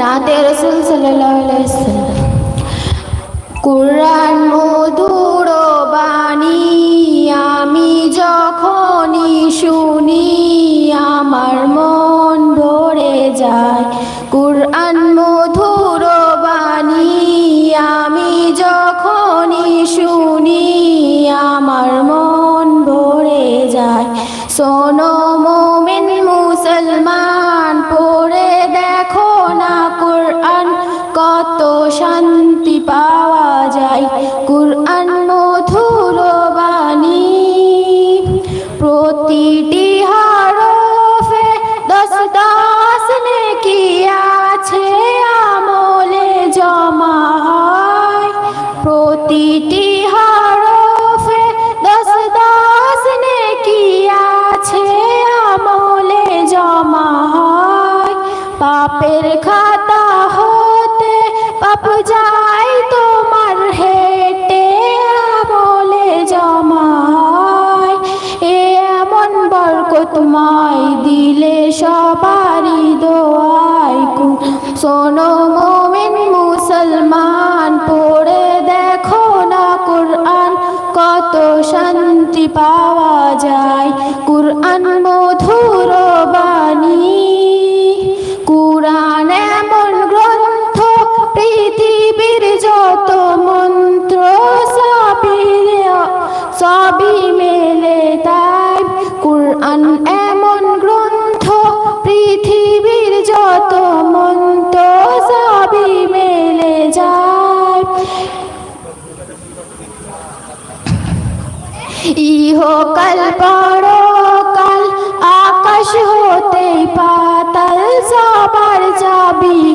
নাতে রসুল সাল্লাম কুরআন মধুর বাণী আমি যখনই শুনি, আমার মন ভরে যায়। কুরআন মধুর বাণী আমি যখনই শুনি, আমার মন ভরে যায়। শোনো বরকতময় দিলে সবারই দোয়াই কু। শোনো মোমিন মুসলমান, পড়ে দেখো না কুরআন, কত শান্তি পাওয়া যায়। কুরআন মধুর বাণী কুরআন এমন গ্রন্থ, পৃথিবীর যত মন্ত্র সবই মেলে যায়। ইহকাল পরকাল আকাশ হতে পাতাল, সবার চাবি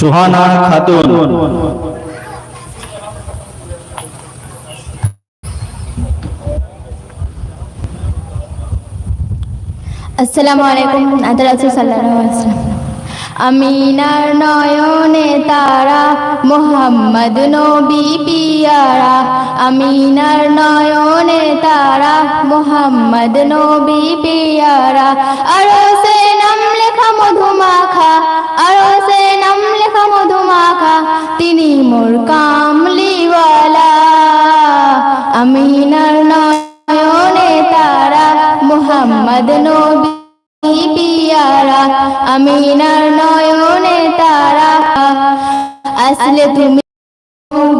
সুহানা খাতুন। আসসালামু আলাইকুম আমিনার নয়নে তারা, মোহাম্মদ নবী পিয়ারা। আমিনার নয়নে তারা, মোহাম্মদ নবী পিয়ারা। আরও সে নাম লেখা মধুমাখা, আরও তিনি মোর কামলিওয়ালা। আমিনার নয়নে তারা মোহাম্মদ নবী পিয়ারা। আমিনার নয়নে তারা আসলে তুমি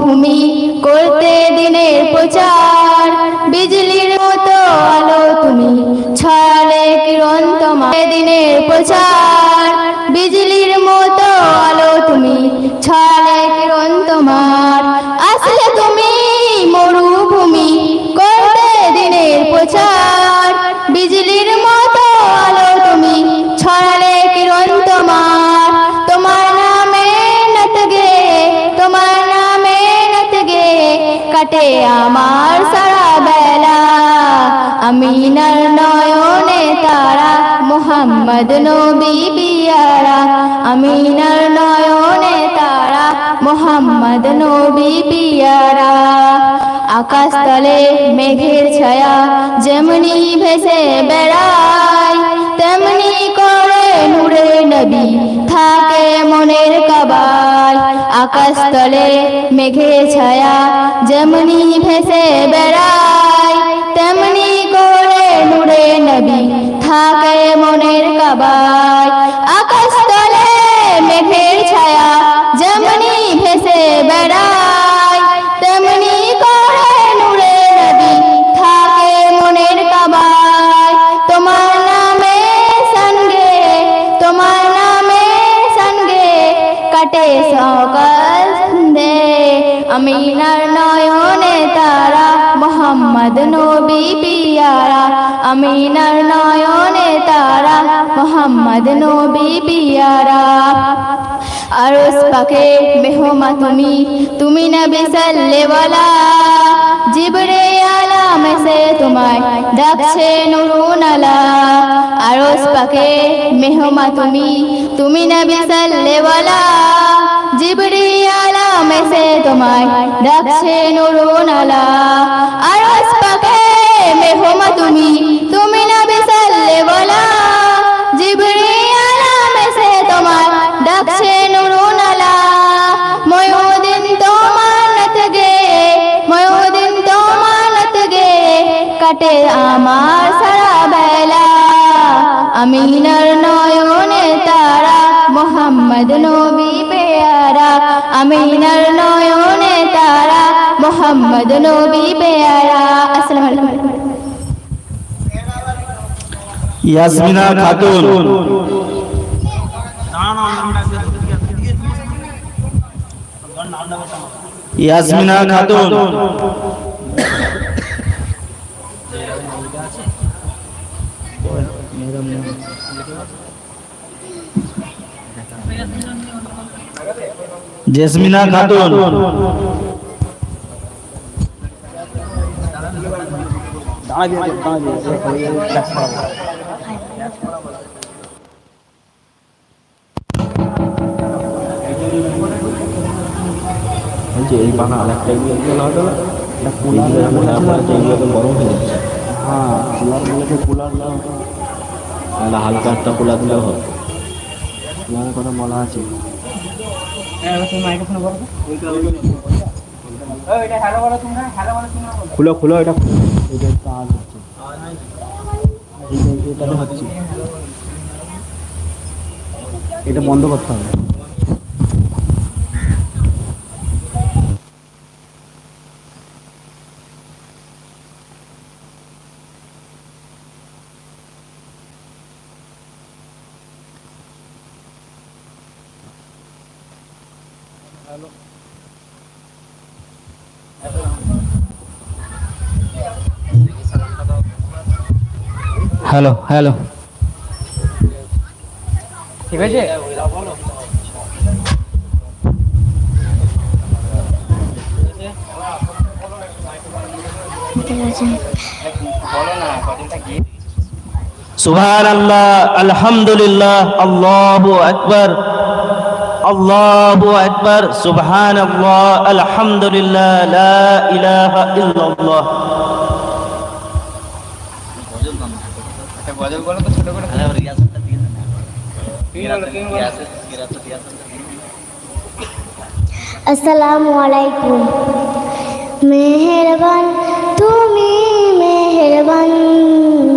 ভূমি করতে দিনের প্রচার। বিজলির মতো আলো তুমি ছড়ালে কিরণ তোমার দিনের প্রচার। বিজলির মতো আমার সারা বেলা, আমিনার নয়নে তারা, মোহাম্মদ নবী পিয়ারা, আমিনার নয়নে তারা, মোহাম্মদ নবী পিয়ারা। আকাশ তলে মেঘের ছায়া যেমনি ভেসে বেড়ায়, তেমনি করে নূরে নবী থাকে মনের কাবায় আকাশ তলে মেঘে ছায়া যেমনি ভেসে বেড়ায় তেমনি করে নুড়ে নবী থাকে মনের কাবা আমিনার নয়নে তারা, মোহাম্মদ নবী পিয়ারা। আমিনার নয়নে তারা, মোহাম্মদ নবী পিয়ারা। আরস পাকে মেহমা তুমি তুমি নবী সাল্লেওয়ালা জিবরে আলাম সে তোমায় ডাকছে নুরুন আলা। আরস পাকে মেহমা তুমি তুমি নবী সাল্লেওয়ালা জিবরে আলাম সে তোমায় ডাকছে নুরুন আলা আরস পাকে মেহমা তুমি তুমি জিবরে আলাম সে তোমায় ডাকছে নুরুন আলা ময়ুদিন তোমার গে ময়ুদিন তোমার গে, কাটে আমার সারা বেলা। আমিনার নয়নে তারা মোহাম্মদ নবী। আমিনার নয়নে তারা মোহাম্মদ নবী পেয়ারা আসসালামু আলাইকুম। ইয়াসমিনা খাতুন। ইয়াসমিনা খাতুন। জেসমিনা খাতুন। বলছি এই বানা আর একটা এগুলো এগুলো না হতো না এটা কুলার এগুলো এখন গরম হয়ে যাচ্ছে হ্যাঁ কুলার গুলোকে কুলার না তাহলে হালকা একটা কুলার দিলেও হবে। কুলারের কথা বলা আছে। খুলো খুলো এটা এটা কাজ হচ্ছে এটাতে হচ্ছে এটা বন্ধ করতে হবে। হ্যালো হ্যালো সুবহান আল্লাহ আলহামদুলিল্লাহ আল্লাহু আকবার আল্লাহু আকবার সুবহান আল্লাহ আলহামদুলিল্লাহ লা ইলাহা ইল্লাল্লাহ আসসালামু আলাইকুম মেহেরবান তুমি মেহেরবান মেহেরবান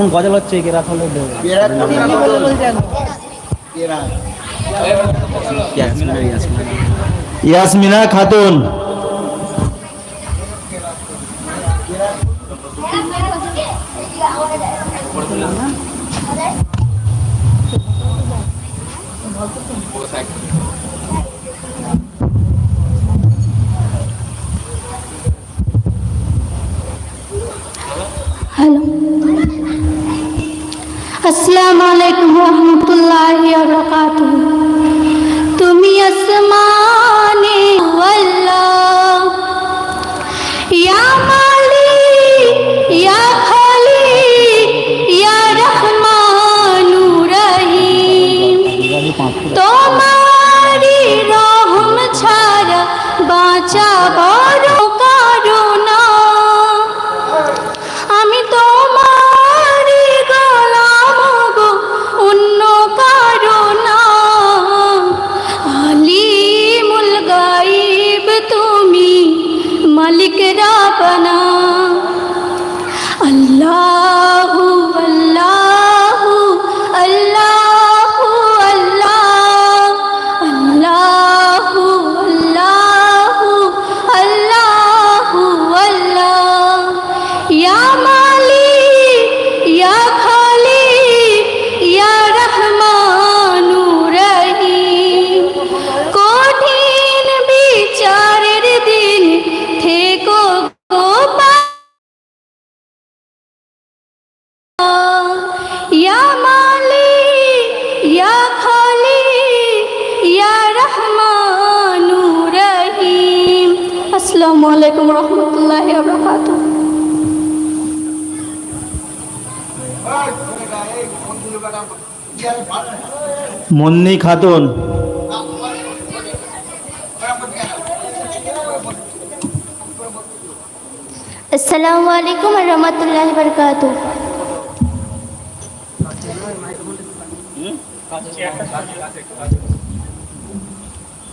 এখন গজল হচ্ছে কেরাত হলে ইয়াসমিনা খাতুন। Amal. মুন্নি খাতুন। আসসালামু আলাইকুম রহমতুল্লাহি বরকাতু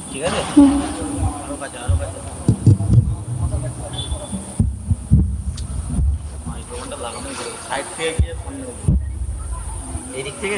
ঠিক আছে সাইড থেকে গিয়ে এই দিক থেকে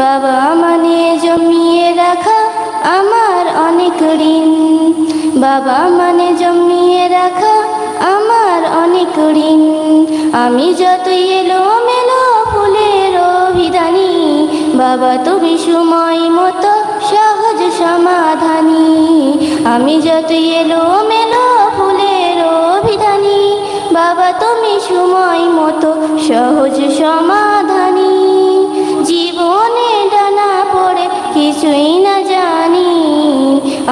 বাবা মানে জমিয়ে রাখা আমার অনেক ঋণ। বাবা মানে জমিয়ে রাখা আমার অনেক ঋণ। আমি যতই এলো মেলো ফুলের অভিধানী, বাবা তুমি সময় মতো সহজ সমাধানী। আমি যতই এলো মেলো ফুলের অভিধানী, বাবা তুমি সময় মতো সহজ সমাধানী। কিছুই না জানি।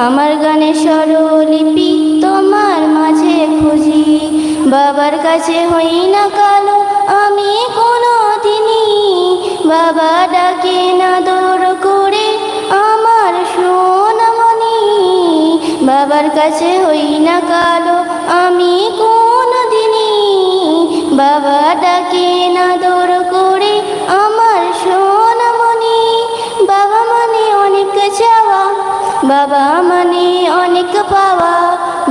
আমার গানে স্বরলিপি তোমার মাঝে খুঁজি। বাবার কাছে হই না কালো, আমি কোনো দিনই বাবা ডাকে না দৌড়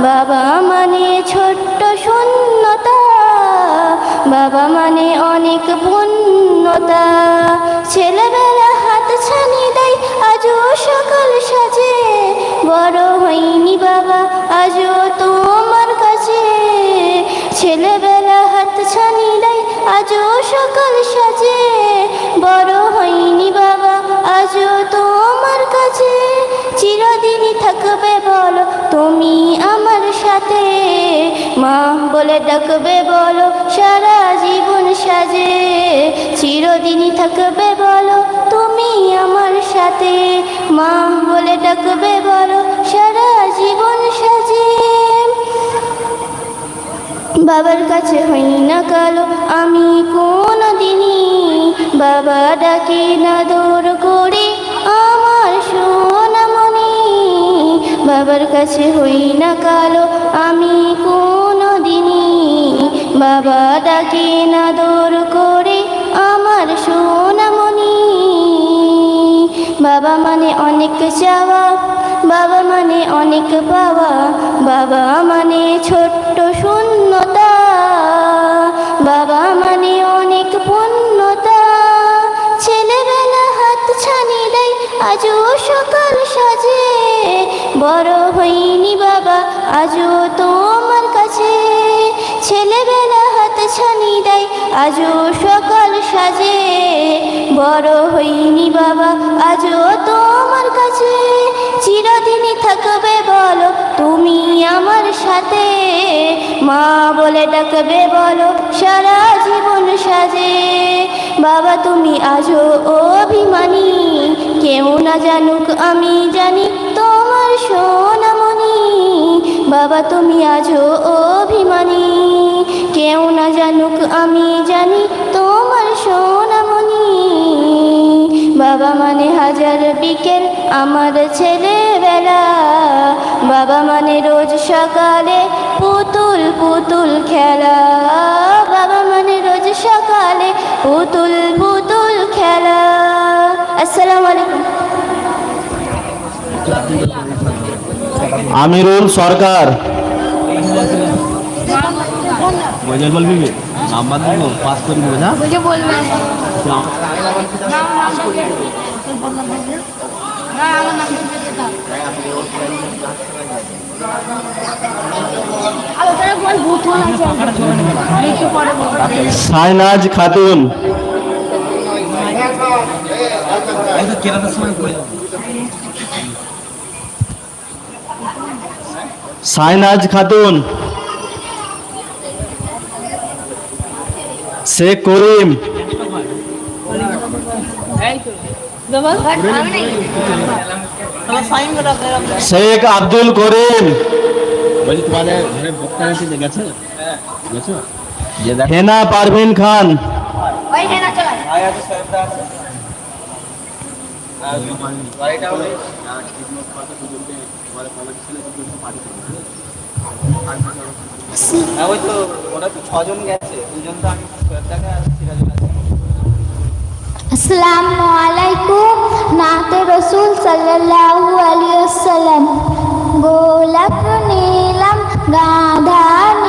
বাবা মানে ছোট্ট শূন্যতা, বাবা মানে অনেক পূর্ণতা ছেলেবেলা হাত ছানি দেয়, আজও সকাল সাজে। বড় হইনি বাবা, আজও তোমার কাছে। ছেলেবেলা হাত ছানি দেয়, আজও সকাল সাজে। বড় হইনি বাবা, আজও তোমার কাছে। চিরদিনই থাকবে বলো তুমি আমার সাথে, মা বলে ডাকবে বলো, সারা জীবন সাজে। চিরদিনই থাকবে বলো, তুমি আমার সাথে। মা বলে ডাকবে বলো, সারা জীবন সাজে। বাবার কাছে হই না কালো, আমি কোনো দিনই বাবা ডাকে না দৌড় করে। বাবার কাছে হই না কালো, আমি কোনো দিনই বাবা ডাকে না দৌড় করে আমার সোনামণি। বাবা মানে অনেক চাওয়া, বাবা মানে অনেক পাওয়া, বাবা মানে ছোট্ট শূন্যতা, বাবা মানে অনেক পূর্ণতা। ছানি দেয় আজও সকাল সাজে। বড় হইনি বাবা, আজও তোমার কাছে। ছেলেবেলা হাত ছানি দেয় আজও সকাল সাজে। বড় হইনি বাবা, আজও তোমার কাছে। চিরদিনই থাকবে বলো, তুমি আমার সাথে। মা বলে ডাকবে বলো, সারা জীবন সাজে। বাবা তুমি আজও অভিমানী। কেউ না জানুক আমি জানি তোমার সোনামণি। বাবা তুমি আজও অভিমানী। কেউ না জানুক আমি জানি তোমার সোনামণি। বাবা মানে হাজার বিকেল আমার ছেলেবেলা। বাবা মানে রোজ সকালে পুতুল পুতুল খেলা। বাবা মানে রোজ সকালে পুতুল পুতুল খেলা আসসালামু আলাইকুম আমিরুল সরকার গজল বলবি নাম্বার দিব পাস করে বুঝে সাইনাজ খাতুন। সাইনাজ খাতুন। শেখ করিম। শেখ আব্দুল করিম। গেছে? গেছো? যে দেখ হেনা পারভিন খান। ওই তো ওরা তো ছজন গেছে। দুজন তো আমি শ্রদ্ধাকে আর সিরাজুল আছে। আসসালামু আলাইকুম নাতে রসুল সাল্লাল্লাহু আলাইহি ওয়াসাল্লাম। গোলাপ নীলাম গাধা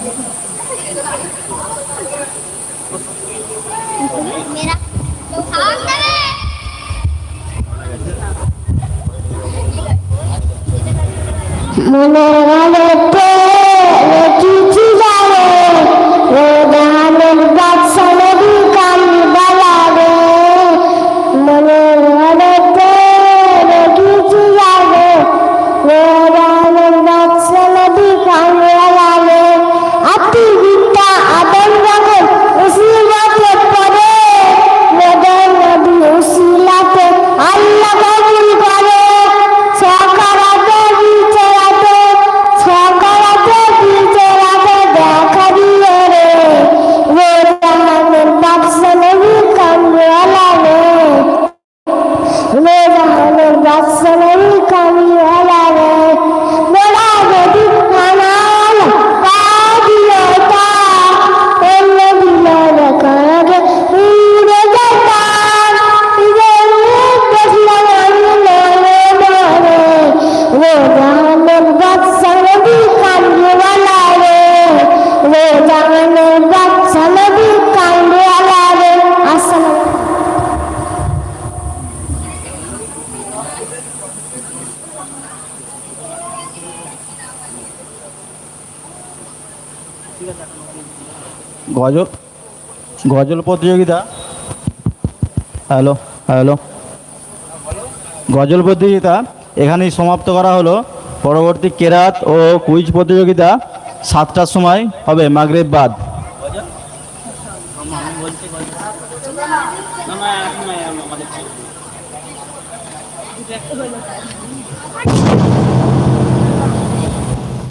মনের আলোতে গজল গজল প্রতিযোগিতা। Hello hello. গজল প্রতিযোগিতা এখানেই সমাপ্ত করা হলো। পরবর্তী কেরাত ও কুইজ প্রতিযোগিতা সাতটার সময় হবে, মাগরেব বাদ।